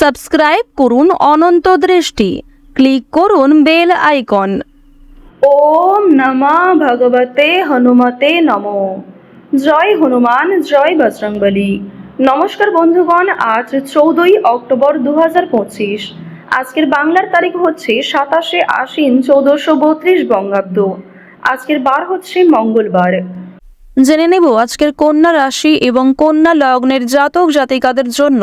Subscribe করুন অনন্ত দৃষ্টি। Click করুন বেল আইকন। ওম নমা ভগবতে হনুমতে নমো। জয় হনুমান জয় বজরংবলী। নমস্কার বন্ধুগণ আজ চৌদ্দই অক্টোবর দু পঁচিশ। আজকের বাংলার তারিখ হচ্ছে সাতাশে আশ্বিন চৌদ্দশো বত্রিশ বঙ্গাব্দ। আজকের বার হচ্ছে মঙ্গলবার। জেনে নেব আজকের কন্যা রাশি এবং কন্যা লগ্নের জাতক জাতিকাদের জন্য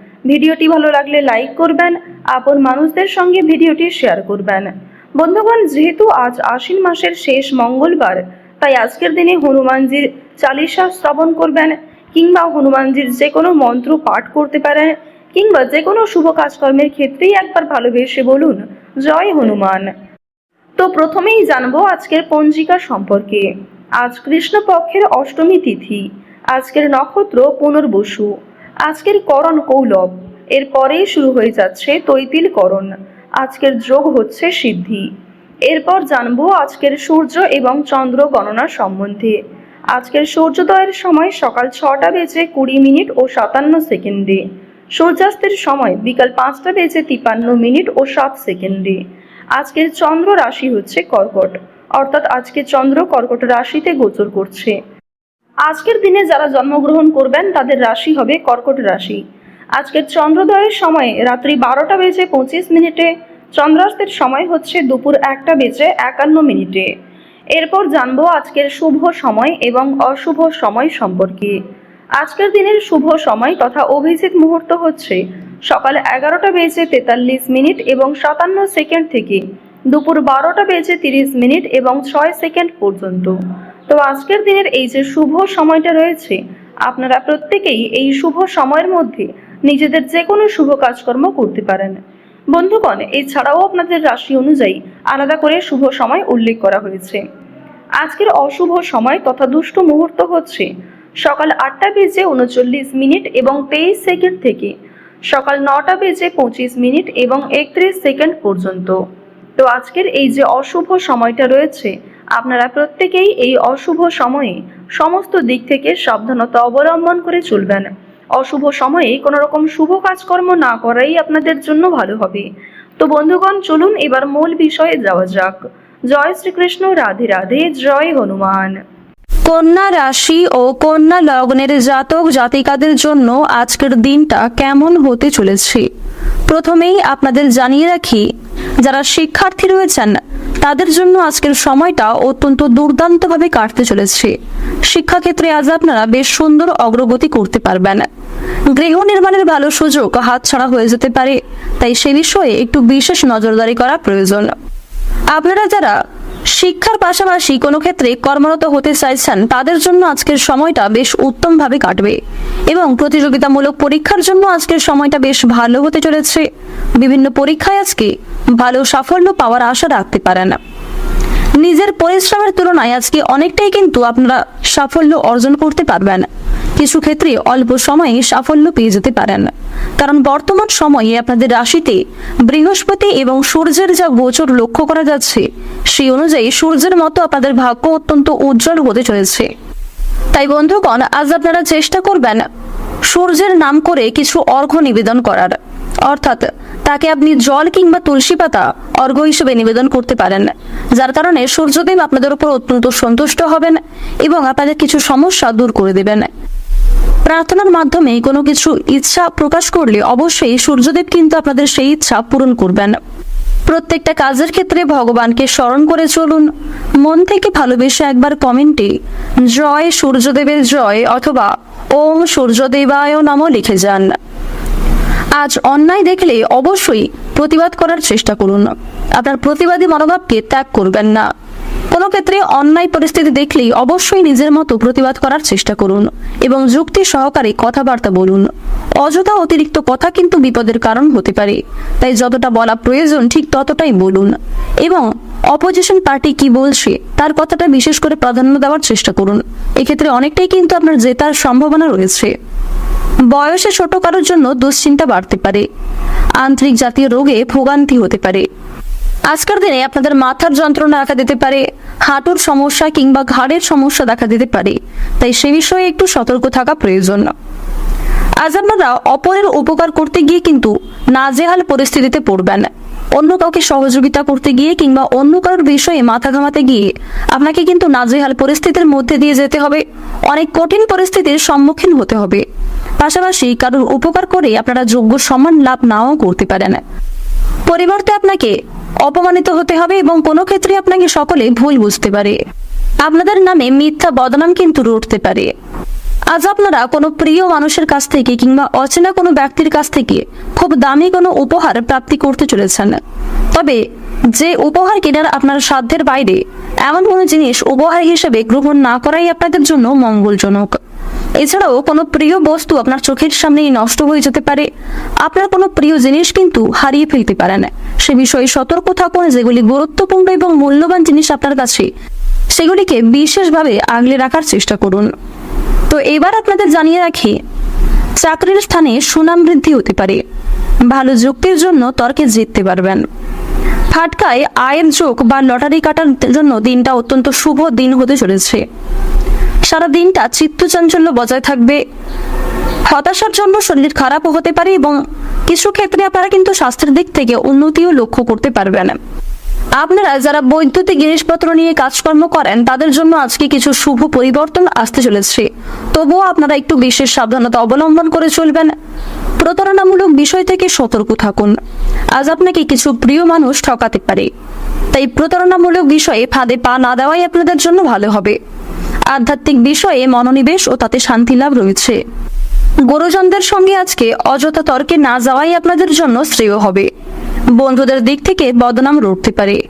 ভিডিওটি ভালো লাগলে লাইক করবেন, আপন মানুষদের সঙ্গে ভিডিওটি শেয়ার করবেন। বন্ধুগণ, যেহেতু আজ আশ্বিন মাসের শেষ মঙ্গলবার, তাই আজকের দিনে হনুমানজির চালিশা শ্রবণ করবেন কিংবা হনুমানজির যে কোনো মন্ত্র পাঠ করতে পারেন কিংবা যে কোনো শুভ কাজকর্মের ক্ষেত্রেই একবার ভালোবেসে বলুন, জয় হনুমান। তো প্রথমেই জানব আজকের পঞ্জিকা সম্পর্কে। আজ কৃষ্ণপক্ষের অষ্টমী তিথি, আজকের নক্ষত্র পুনর্বসু। আজকের করণ কৌলভ এরপরেই শুরু হয়ে যাচ্ছে তৈতিল করণ। আজকের যোগ হচ্ছে সিদ্ধি। এরপর জানব আজকের সূর্য এবং চন্দ্র গণনা সম্বন্ধে। আজকের সূর্যোদয়ের সময় সকাল ছটা বেজে কুড়ি মিনিট ও সাতান্ন সেকেন্ডে। সূর্যাস্তের সময় বিকাল পাঁচটা বেজে তিপান্ন মিনিট ও সাত সেকেন্ডে। আজকের চন্দ্র রাশি হচ্ছে কর্কট। অর্থাৎ আজকে চন্দ্র কর্কট রাশিতে গোচর করছে। আজকের দিনে যারা জন্মগ্রহণ করবেন, তাদের রাশি হবে কর্কট রাশি। আজকের চন্দ্রোদয়ের সময় রাত্রি বারোটা বেজে পঁচিশ মিনিটে, চন্দ্রাস্তের সময় হচ্ছে দুপুর একটা বেজে একান্ন মিনিটে। এরপর জানব আজকের শুভ সময় এবং অশুভ সময় সম্পর্কে। আজকের দিনের শুভ সময় তথা অভিজিৎ মুহূর্ত হচ্ছে সকাল এগারোটা বেজে তেতাল্লিশ মিনিট এবং সাতান্ন সেকেন্ড থেকে দুপুর বারোটা বেজে তিরিশ মিনিট এবং ছয় সেকেন্ড পর্যন্ত। তো আজকের দিনের এই যে শুভ সময়টা রয়েছে, আপনারা প্রত্যেকেই এই শুভ সময়ের মধ্যে নিজেদের যে কোনো শুভ কাজকর্ম করতে পারেন। বন্ধুগণ, এছাড়াও আপনাদের রাশি অনুযায়ী আলাদা করে শুভ সময় উল্লেখ করা হয়েছে। আজকের অশুভ সময় তথা দুষ্ট মুহূর্ত হচ্ছে সকাল আটটা বেজে উনচল্লিশ মিনিট এবং তেইশ সেকেন্ড থেকে সকাল নটা বেজে পঁচিশ মিনিট এবং একত্রিশ সেকেন্ড পর্যন্ত। তো আজকের এই যে অশুভ সময়টা রয়েছে আপনারা প্রত্যেকেই এই অশুভ সময়ে সমস্ত দিক থেকে সাবধানতা অবলম্বন করে চলবেন। অশুভ সময়ে কোনো রকম শুভ কাজকর্ম না করাই আপনাদের জন্য ভালো হবে। তো বন্ধুগণ, চলুন এবার মূল বিষয়ে যাওয়া যাক। জয় শ্রীকৃষ্ণ, রাধে রাধে, জয় হনুমান। কন্যা রাশি ও কন্যা লগ্নের জাতক জাতিকাদের জন্য আজকের দিনটা কেমন হতে চলেছে? প্রথমেই আপনাদের জানিয়ে রাখি যারা শিক্ষার্থী রয়েছেন, তাদের জন্য আজকের সময়টা অত্যন্ত দুর্দান্তভাবে কাটতে চলেছে। শিক্ষাক্ষেত্রে আজ আপনারা বেশ সুন্দর অগ্রগতি করতে পারবেন। গৃহ নির্মাণের ভালো সুযোগ হাতছাড়া হয়ে যেতে পারে, তাই সে বিষয়ে একটু বিশেষ নজরদারি করা প্রয়োজন। আপনারা যারা শিক্ষার পাশাপাশি কোনো ক্ষেত্রে কর্মরত হতে চাইছেন, তাদের জন্য আজকের সময়টা বেশ উত্তমভাবে কাটবে এবং প্রতিযোগিতামূলক পরীক্ষার জন্য আজকের সময়টা বেশ ভালো হতে চলেছে। বিভিন্ন পরীক্ষায় আজকে ভালো সাফল্য পাওয়ার আশা রাখতে পারেন। নিজের পরিশ্রমের তুলনায় আজকে অনেকটাই কিন্তু আপনারা সাফল্য অর্জন করতে পারবেন। কিছু ক্ষেত্রে অল্প সময়ে সাফল্য পেয়ে যেতে পারেন। কারণ বর্তমান সময়ে আপনাদের রাশিতে বৃহস্পতি এবং সূর্যের যা গোচর লক্ষ্য করা যাচ্ছে, সেই অনুযায়ী সূর্যের মতো আপনাদের ভাগ্য অত্যন্ত উজ্জ্বল হতে চলেছে। তাই বন্ধুগণ, আজ আপনারা চেষ্টা করবেন সূর্যের নাম করে কিছু অর্ঘ্য নিবেদন করার। অর্থাৎ তাকে আপনি জল কিংবা তুলসী পাতা অর্ঘ্য হিসেবে নিবেদন করতে পারেন। যার কারণে সূর্যদেব আপনাদের উপর অত্যন্ত সন্তুষ্ট হবেন এবং আপনাদের কিছু সমস্যা দূর করে দেবেন। প্রার্থনার মাধ্যমে কোনো কিছু ইচ্ছা প্রকাশ করলে অবশ্যই সূর্যদেব কিন্তু আপনাদের সেই ইচ্ছা পূরণ করবেন। প্রত্যেকটা কাজের ক্ষেত্রে ভগবানকে স্মরণ করে চলুন। মন থেকে ভালোবেসে একবার কমেন্টে জয় সূর্যদেবের জয় অথবা ওম সূর্যদেবায় নম লিখে যান। আজ অন্যায় দেখলে অবশ্যই প্রতিবাদ করার চেষ্টা করুন। আপনার প্রতিবাদী মনোভাবকে ত্যাগ করবেন না। কোনো ক্ষেত্রে অন্যায় পরিস্থিতি দেখলেই অবশ্যই নিজের মতো প্রতিবাদ করার চেষ্টা করুন এবং যুক্তি সহকারে কথাবার্তা বলুন। অযথা অতিরিক্ত কথা কিন্তু বিপদের কারণ হতে পারে। তাই যতটা বলা প্রয়োজন ঠিক ততটাই বলুন। এবং অপোজিশন পার্টি কি বলছে তার কথাটা বিশেষ করে প্রাধান্য দেওয়ার চেষ্টা করুন। এক্ষেত্রে অনেকটাই কিন্তু আপনার জেতার সম্ভাবনা রয়েছে। বয়সে ছোট কারোর জন্য দুশ্চিন্তা বাড়তে পারে। আন্তরিক জাতীয় রোগে ভোগান্তি হতে পারে। আজকের দিনে আপনাদের মাথার যন্ত্রণা দেখা দিতে পারে, হাঁটুর সমস্যা কিংবা ঘাড়ের সমস্যা দেখা দিতে পারে। তাই সে বিষয়ে একটু সতর্ক থাকা প্রয়োজন। আজ আপনারা অপরের উপকার করতে গিয়ে কিন্তু নাজেহাল পরিস্থিতিতে পড়বেন। অন্য কাউকে সহযোগিতা করতে গিয়ে কিংবা অন্য কারোর বিষয়ে মাথা ঘামাতে গিয়ে আপনাকে কিন্তু নাজেহাল পরিস্থিতির মধ্যে দিয়ে যেতে হবে। অনেক কঠিন পরিস্থিতির সম্মুখীন হতে হবে। পাশাপাশি কারোর উপকার করে আপনারা যোগ্য সম্মান লাভ নাও করতে পারেন। পরিবর্তে আপনাকে অপমানিত হতে হবে এবং কোনো ক্ষেত্রে আপনাকে সকলে ভুল বুঝতে পারে। আপনাদের নামে মিথ্যা বদনাম কিন্তু রটতে পারে। আজ আপনারা কোনো প্রিয় মানুষের কাছ থেকে কিংবা অচেনা কোনো ব্যক্তির কাছ থেকে খুব দামি কোনো উপহার প্রাপ্তি করতে চলেছেন। তবে যে উপহার কেনার আপনার সাধ্যের বাইরে, এমন কোনো জিনিস উপহার হিসেবে গ্রহণ না করাই আপনাদের জন্য মঙ্গলজনক। এছাড়াও কোনো প্রিয় বস্তু আপনার চোখের সামনেই নষ্ট হয়ে যেতে পারে। আপনার কোনো প্রিয় জিনিস কিন্তু হারিয়ে ফেলতে পারেন সে বিষয়ে সতর্ক থাকুন যেগুলি গুরুত্বপূর্ণ এবং মূল্যবান জিনিস আপনার কাছে। সেগুলিকে বিশেষভাবে আগলে রাখার চেষ্টা করুন। তো এবার আপনাদের জানিয়ে রাখি, চাকরির স্থানে সুনাম বৃদ্ধি হতে পারে। ভালো যুক্তির জন্য তর্কে জিততে পারবেন। ফাটকায় আয়ের যোগ বা লটারি কাটার জন্য দিনটা অত্যন্ত শুভ দিন হতে চলেছে। সারা দিনটা চিত্তচাঞ্চল্য বজায় থাকবে। হতাশার জন্য শরীর খারাপও হতে পারে এবং কিছু ক্ষেত্রে আপনারা কিন্তু স্বাস্থ্যের দিক থেকে উন্নতিও লক্ষ্য করতে পারবেন। আপনারা যারা বৈদ্যুতিক জিনিসপত্র নিয়ে কাজকর্ম করেন, তাদের জন্য আজকে কিছু শুভ পরিবর্তন আসতে চলেছে। তবুও আপনারা একটু বিশেষ সাবধানতা অবলম্বন করে চলবেন। প্রতারণামূলক বিষয় থেকে সতর্ক থাকুন। আজ আপনাকে কিছু প্রিয় মানুষ ঠকাতে পারে। তাই প্রতারণামূলক বিষয়ে ফাঁদে পা না দেওয়াই আপনাদের জন্য ভালো হবে। আধ্যাত্মিক বিষয়ে মনোনিবেশ ও তাতে শান্তি লাভ রয়েছে। গুরুজনদের সঙ্গে আজকে অযথা তর্কে না যাওয়াই আপনাদের জন্য শ্রেয় হবে। বন্ধুদের দিক থেকে বদনাম রুখতে পারে।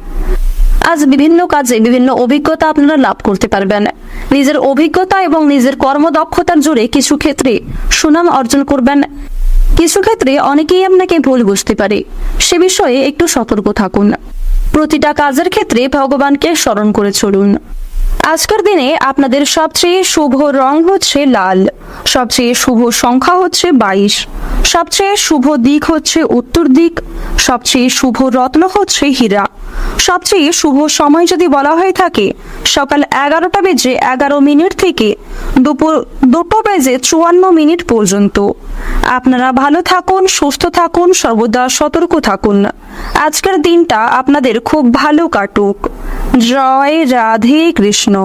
আজ বিভিন্ন কাজে বিভিন্ন অভিজ্ঞতা আপনারা লাভ করতে পারবেন। নিজের অভিজ্ঞতা এবং নিজের কর্মদক্ষতার জোরে কিছু ক্ষেত্রে সুনাম অর্জন করবেন। কিছু ক্ষেত্রে অনেকেই আপনাকে ভুল বুঝতে পারে। সে বিষয়ে একটু সতর্ক থাকুন। প্রতিটা কাজের ক্ষেত্রে ভগবানকে স্মরণ করে চলুন। আজকের দিনে আপনাদের সবচেয়ে শুভ রং হচ্ছে লাল। সবচেয়ে শুভ সংখ্যা হচ্ছে বাইশ। সবচেয়ে শুভ দিক হচ্ছে উত্তর দিক। সবচেয়ে শুভ রত্ন হচ্ছে হীরা। সবচেয়ে শুভ সময় যদি বলা হয়ে থাকে, সকাল এগারোটা বেজে এগারো মিনিট থেকে দুপুর দুটো বেজে চুয়ান্ন মিনিট পর্যন্ত। আপনারা ভালো থাকুন, সুস্থ থাকুন, সর্বদা সতর্ক থাকুন। আজকের দিনটা আপনাদের খুব ভালো কাটুক। জয় রাধে কৃষ্ণ।